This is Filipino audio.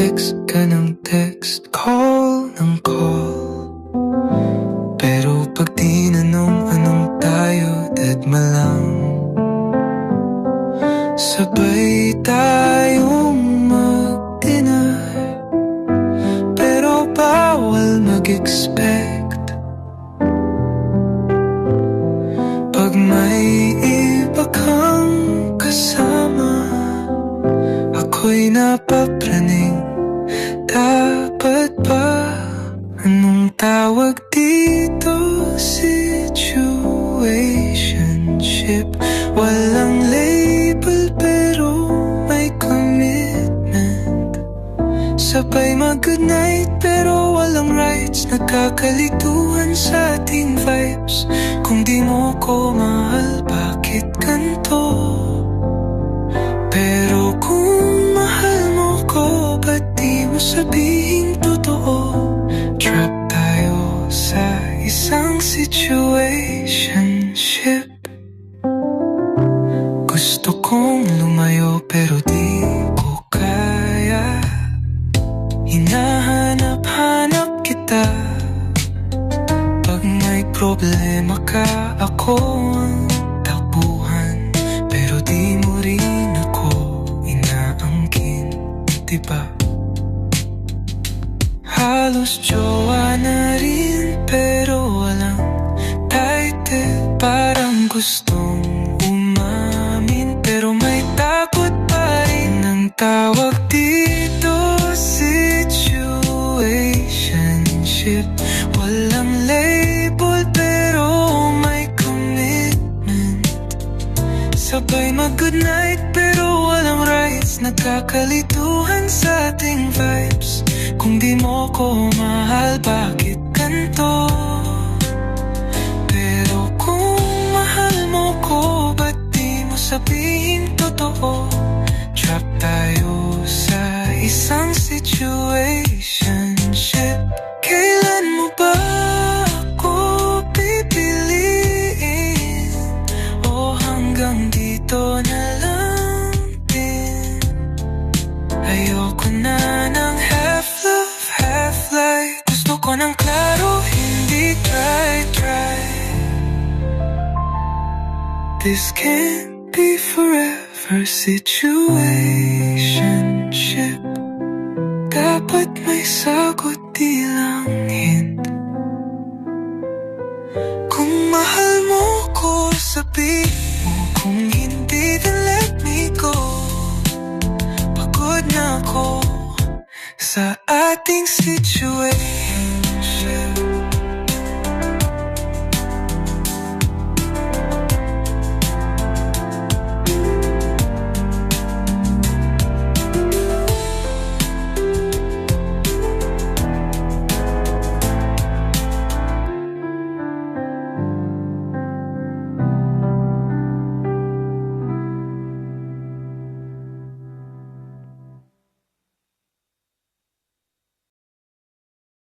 Text ka ng text, call ng call. Pero pag tinanong anong tayo, dead lang Sabay tayong mag-dinner. Pero bawal mag-expect. Pag may iba kang kasama Ako'y napapraning Dapat ba Anong tawag dito? Situationship Walang label pero may commitment Sabay mag-goodnight pero walang rights Nagkakalituhan sa ating vibes Kung di mo ko mahal, bakit ganito? Pero di mo sabihin totoo? Trap tayo sa isang situationship Gusto kong lumayo pero di ko kaya Hinahanap-hanap kita Pag may problema ka, ako ang takbuhan Pero di mo rin ako inaangkin, diba? Halos jowa na rin pero walang title. Parang gustong umamin pero may takot pa rin Ang tawag dito. Situationship Walang label pero may commitment. Sabay mag-goodnight pero walang rights. Nagkakalituhan sa ating di ko mahal, bakit ganito? Pero kung mahal mo ko, ba't di mo sabihin totoo? Trap tayo sa isang situationship Kailan mo ba ako pipiliin? O hanggang dito na lang din Ayoko na ng Gusto ko ng klaro, hindi try, try. This can't be forever situationship. Dapat may sagot, di lang hint Kung mahal mo ko, sabihin mo. Kung hindi, then let me go. Pagod na ako sa ating situation